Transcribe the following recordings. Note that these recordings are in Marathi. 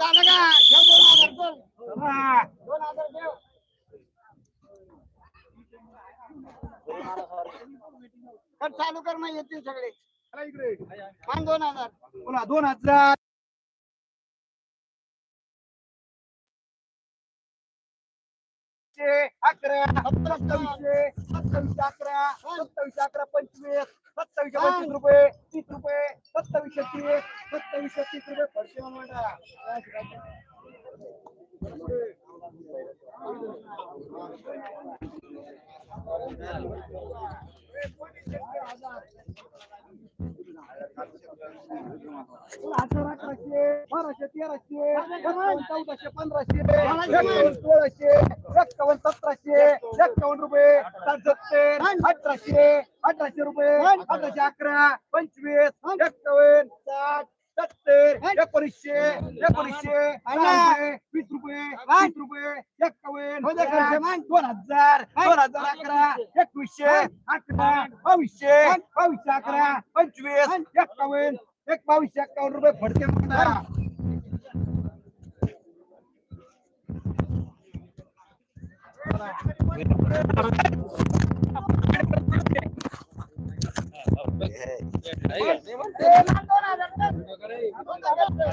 दादा का ठेव दोन हजार दोन हजार ठेव. पण चालू कर मग येतील सगळे. मान दोन हजार. पुन्हा दोन हजार. अकरा सत्तावीसशे सत्तावीसशे अकरा सत्तावीसशे अकरा पंचवीस सत्तावीसशे पंचवीस रुपये तीस रुपये सत्तावीसशे तीस सत्तावीसशे तीस रुपये फरशे म्हणा बाराशे तेराशे चौदाशे पंधराशे सोळाशे एकावन्न सतराशे एकावन्न रुपये सत्तर अठराशे अठराशे रुपये अठराशे अकरा पंचवीस एकावन्न साठ सत्तर एकोणीसशे एकोणीसशे वीस रुपये वीस रुपये एकावन्न दोन हजार दोन हजार अकरा एकवीसशे अकरा बावीसशे बावीसशे अकरा पंचवीस एकावन्न एक बावीसशे एकावन्न रुपये फडके म्हणा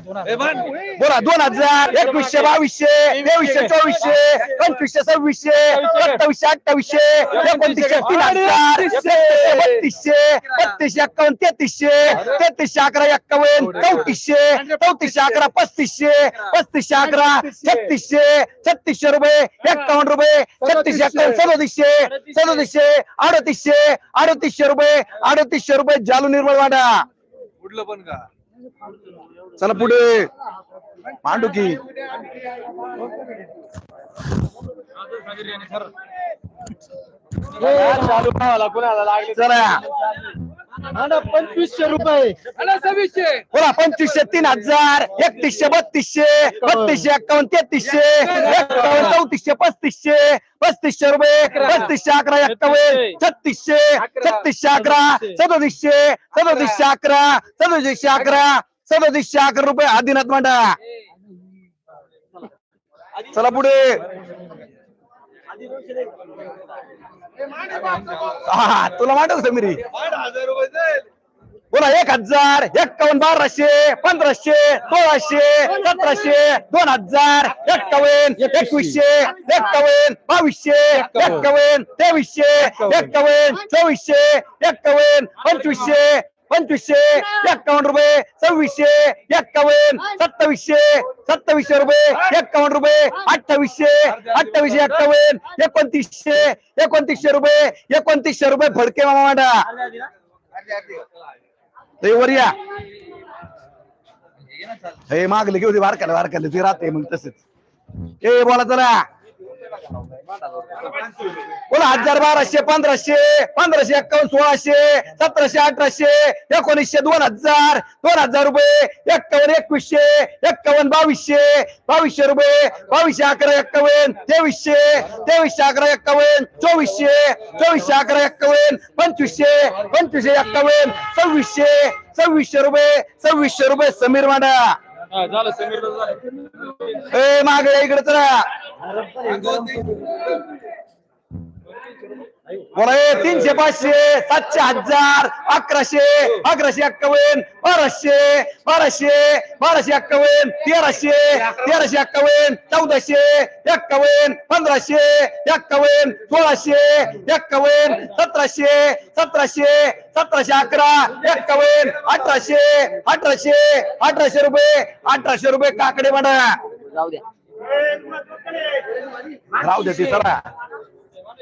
बोला दोन हजार एकवीसशे बावीसशे तेवीसशे चोवीसशे पंचवीसशे सव्वीसशे सत्तावीसशे अठ्ठावीसशे एकोणतीसशे तीन हजार एकतीसशे बत्तीसशे बत्तीसशे एक्कावन्न तेहतीसशे तेहतीसशे अकरा एक्कावन्न चौतीसशे चौतीसशे अकरा पस्तीसशे पस्तीसशे अकरा छत्तीसशे छत्तीसशे रुपये एक्कावन्न रुपये छत्तीसशे एक्कावन्न सदोतीसशे सदोतीसशे अडतीसशे अडतीसशे रुपये अडतीसशे रुपये जालू निर्मळ वाडा. उडलं पण का? चला पुढे. मांडू की. चला. पंचवीसशे रुपये. सव्वीसशे. बोला पंचवीसशे तीन हजार एकतीसशे बत्तीसशे बत्तीसशे एक्कावन्न तेहतीसशे एक्कावन्न चौतीसशे पस्तीसशे पस्तीसशे रुपये पस्तीसशे अकरा एक्कावन्न छत्तीसशे. छत्तीसशे अकरा. सदोतीसशे. सदोतीसशे अकरा सदोतीसशे अकरा सदोतीसशे अकरा रुपये आदिनाथ मांडा चला पुढे. हा तुला मांडव समिरी? बोला एक हजार एक्कावन्न बाराशे पंधराशे सोळाशे सतराशे दोन हजार एक्कावन्न एकवीसशे. एक्कावन्न बावीसशे एक्कावन्न तेवीसशे एक्कावन्न चोवीसशे एक्कावन्न पंचवीसशे पंचवीसशे एक्कावन्न रुपये सव्वीसशे एक्कावन्न सत्तावीसशे सत्तावीसशे रुपये एक्कावन्न रुपये अठ्ठावीसशे अठ्ठावीसशे एक्कावन्न एकोणतीसशे एकोणतीसशे रुपये एकोणतीसशे रुपये फडके मामा मांडा. वर या. हे मागले घेऊ दे वारकाला वारकाला ते राहते मग तसेच. ए बोला चला. बोला हजार बाराशे पंधराशे पंधराशे एक्कावन्न सोळाशे सतराशे अठराशे एकोणीसशे दोन हजार दोन हजार रुपये एक्कावन्न एकवीसशे एक्कावन्न बावीसशे बावीसशे रुपये बावीसशे अकरा एक्कावन्न तेवीसशे तेवीसशे अकरा एक्कावन्न चोवीसशे चोवीसशे अकरा एक्कावन्न पंचवीसशे पंचवीसशे एक्कावन्न सव्वीसशे सव्वीसशे रुपये सव्वीसशे रुपये समीर मांडा. झालं समीर ए मागे इकडे चला. तीनशे पाचशे सातशे हजार अकराशे अकराशे एक्कावन्न बाराशे बाराशे बाराशे एक्कावन्न तेराशे तेराशे एक्कावन्न चौदाशे एक्कावन्न पंधराशे एक्कावन्न सोळाशे एक्कावन्न सतराशे सतराशे सतराशे अकरा एक्कावन्न अठराशे अठराशे अठराशे रुपये अठराशे रुपये काकडे म्हणा राहू दे ती चला.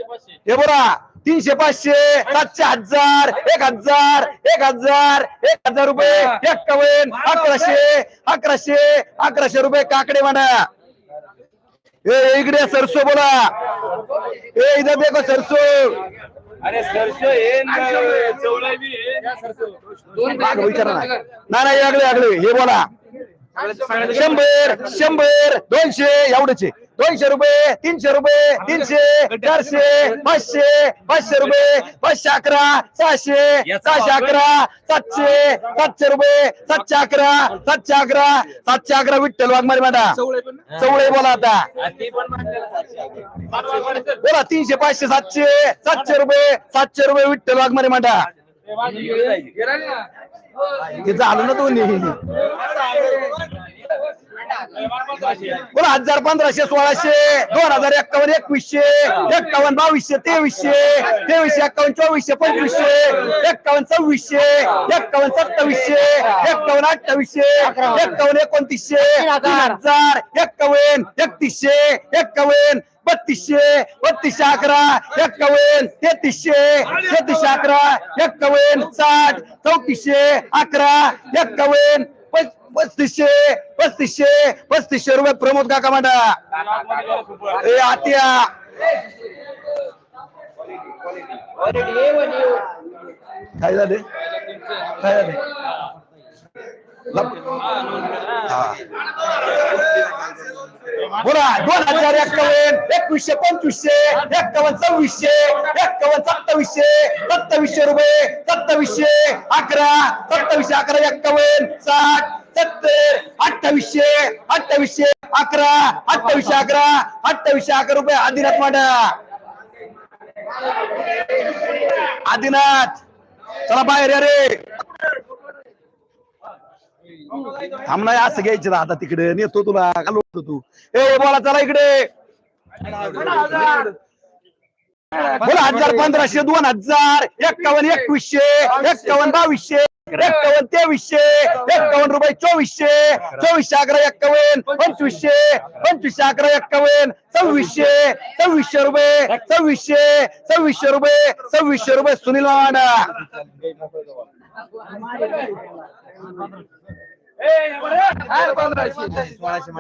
हे बोला तीनशे पाचशे सातशे हजार एक हजार एक हजार एक हजार रुपये एक्कावन्न अकराशे अकराशे अकराशे रुपये काकडे म्हणा. ए इकडे सरसो बोला. ए इधर देखो सरसो. अरे सरसो हे विचारा ना. नाही नाही आगळे आगळे हे बोला. शंभर शंभर दोनशे एवढेच. दोनशे रुपये तीनशे रुपये तीनशे चारशे पाचशे पाचशे रुपये पाचशे अकरा सहाशे सहाशे अकरा सातशे सातशे रुपये सातशे अकरा सातशे अकरा सातशे अकरा विठ्ठल वाघमारी माडा चवळे बोला आता. ती बोला तीनशे पाचशे सातशे सातशे रुपये सातशे रुपये विठ्ठल वाघमारे मांडा हे झालं ना दोन्ही. बोला हजार पंधराशे सोळाशे दोन हजार एक्कावन्न एकवीसशे एक्कावन्न बावीसशे तेवीसशे तेवीसशे एक्कावन्न चोवीसशे पंचवीसशे एक्कावन्न सव्वीसशे एक्कावन्न सत्तावीसशे एक्कावन्न अठ्ठावीसशे एक्कावन्न एकोणतीसशे हजार एक्कावन्न एकतीसशे एक्कावन्न बत्तीसशे बत्तीसशे अकरा एक्कावन्न तेहतीसशे तेहतीसशे अकरा एक्कावन्न साठ चौतीसशे अकरा एक्कावन्न पस्तीसशे पस्तीसशे पस्तीसशे रुपये प्रमोद काका म्हणा ए आत्या. काय झाले? काय झाले? बोला दोन हजार एक्कावन्न एकवीसशे पंचवीसशे एक्कावन्न सव्वीसशे एक्कावन्न सत्तावीसशे सत्तावीसशे रुपये सत्तावीसशे अकरा सत्तावीसशे अकरा एक्कावन्न साठ सत्तर अठ्ठावीसशे अठ्ठावीसशे अकरा अठ्ठावीसशे अकरा अठ्ठावीसशे अकरा रुपये. आदिनाथ माडा. आदिनाथ चला बाहेर अरे रे. थांब नाही असं घ्यायचं आता तिकडे. नेतो तुला का लोटतो तू. ए बोला चला इकडे. बोला हजार पंधराशे दोन हजार एक्कावन्न एकवीसशे एक्कावन्न बावीसशे. एक्कावन्न तेवीसशे एक्कावन्न रुपये चोवीसशे चोवीसशे अकरा एक्कावन्न पंचवीसशे पंचवीसशे अकरा एक्कावन्न सव्वीसशे सव्वीसशे रुपये सव्वीसशे सव्वीसशे रुपये सव्वीसशे रुपये सुनील वाडा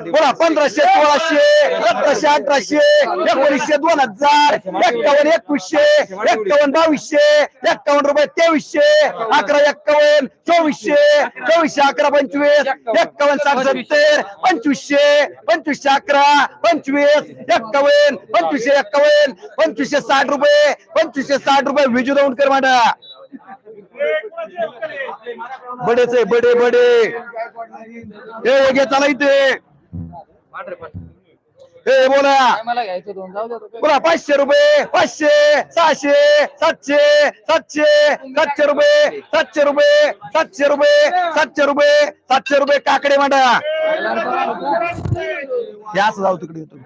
बोला पंधराशे सोळाशे सतराशे अठराशे एकोणीसशे दोन हजार एक्कावन्न एकवीसशे एक्कावन्न बावीसशे एक्कावन्न रुपये तेवीसशे अकरा एक्कावन्न चोवीसशे चोवीसशे अकरा पंचवीस एक्कावन्न सात सत्तर पंचवीसशे पंचवीसशे अकरा पंचवीस एक्कावन्न पंचवीसशे एक्कावन्न पंचवीसशे साठ रुपये पंचवीसशे साठ रुपये विजू दौंडकर मांडा. बडेच आहे बडे बडे. ए घे चला इथे. ए बोला. बोला पाचशे रुपये पाचशे सहाशे सातशे सातशे सातशे रुपये सातशे रुपये सातशे रुपये सातशे रुपये सातशे रुपये काकडे मांडा. असं जाऊ तिकडे येतो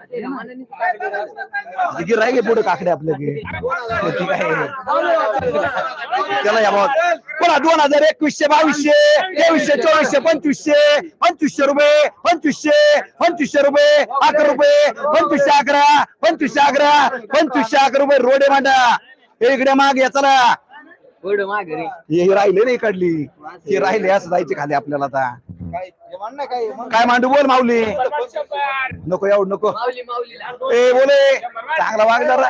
तिकडे राहिले पुढे काकडे आपल्या की ठीक आहे. त्याला या भावात. दोन हजार एकवीसशे बावीसशे तेवीसशे चोवीसशे पंचवीसशे पंचवीसशे रुपये पंचवीसशे पंचवीसशे रुपये अकरा रुपये पंचवीसशे अकरा पंचवीसशे अकरा पंचवीसशे अकरा रुपये रोडे मांडा हे इकडे माग या चला. हे हे राहिले नाही काढली हे राहिले असं जायचे खाली आपल्याला आता. काय? मांडू बोल माऊली. नको एवढं नको. ए बोले. चांगला वागणार.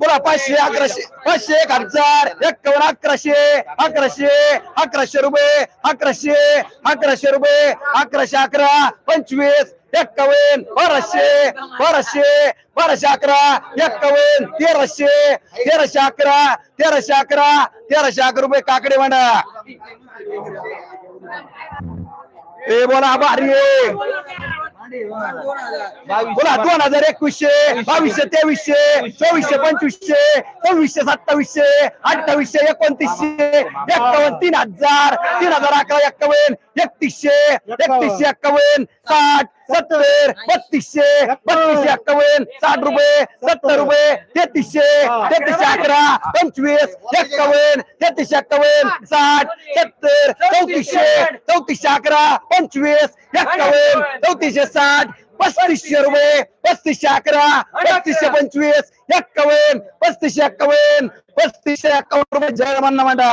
बोला पाचशे अकराशे पाचशे एक हजार एक्कावन्न अकराशे अकराशे अकराशे रुपये अकराशे अकराशे रुपये अकराशे अकरा पंचवीस एक्कावन्न बाराशे बाराशे बाराशे अकरा एक्कावन्न तेराशे तेराशे अकरा तेराशे अकरा तेराशे अकरा रुपये काकडे मांडा. ए बोला भारी बोला दोन हजार एकवीसशे बावीसशे तेवीसशे चोवीसशे पंचवीसशे सव्वीसशे सत्तावीसशे अठ्ठावीसशे एकोणतीसशे एकावन्न तीन हजार तीन हजार अकरा एक्कावन्न. एकतीसशे एकतीसशे एक्कावन्न साठ सत्तर बत्तीसशे बत्तीसशे एक्कावन्न साठ रुपये सत्तर रुपये तेहतीसशे तेहतीसशे अकरा पंचवीस एक्कावन्न तेहतीसशे एक्कावन्न साठ सत्तर चौतीसशे चौतीसशे अकरा पंचवीस एक्कावन्न चौतीसशे साठ पस्तीसशे रुपये पस्तीसशे अकरा पस्तीसशे पंचवीस एक्कावन्न पस्तीसशे एक्कावन्न पस्तीसशे एक्कावन्न रुपये. जय मान्ना मांडा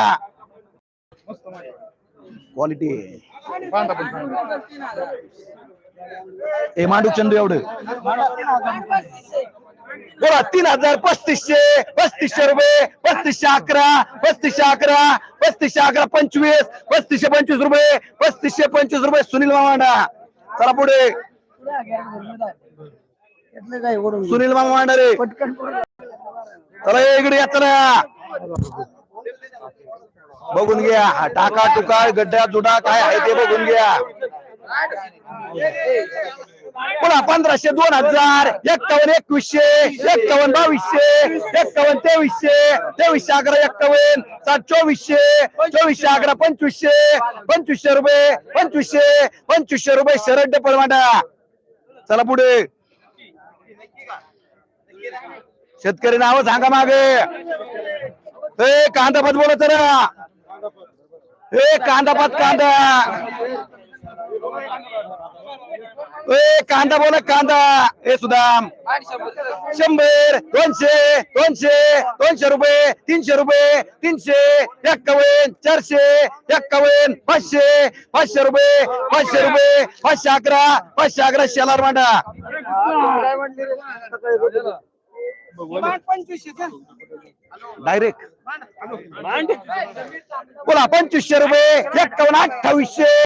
क्वालिटी ए मांडू चंदू एवढं. बोला तीन हजार पस्तीसशे पस्तीसशे रुपये पस्तीसशे अकरा पस्तीसशे अकरा पस्तीसशे अकरा पंचवीस पस्तीसशे पंचवीस रुपये पस्तीसशे पंचवीस रुपये सुनील मामांडा चला पुढे. सुनील मामा मांडारे चला इकडे या बघून घ्या. टाका टुका गड्डा जुडा काय आहे ते बघून घ्या. पुन्हा पंधराशे दोन हजार एक्कावन्न एकवीसशे एक्कावन्न बावीसशे एक्कावन्न तेवीसशे तेवीसशे अकरा एक्कावन्न सात चोवीसशे चोवीसशे अकरा पंचवीसशे पंचवीसशे रुपये पंचवीसशे पंचवीसशे रुपये शरड परमाडा चला पुढे. शेतकरी नाव सांगा मागे. ए कांदा पद बोला जरा. ए कांदा पत कांदा. ए कांदा बोला कांदा. ए सुदाम. शंभर दोनशे दोनशे दोनशे रुपये तीनशे रुपये तीनशे एक्कावन्न चारशे एक्कावन्न पाचशे पाचशे रुपये पाचशे रुपये पाचशे अकरा पाचशे अकरा शेलार मांडा. डायरेक्ट बोला पंचवीसशे रुपये एकावन्न अठ्ठावीसशे.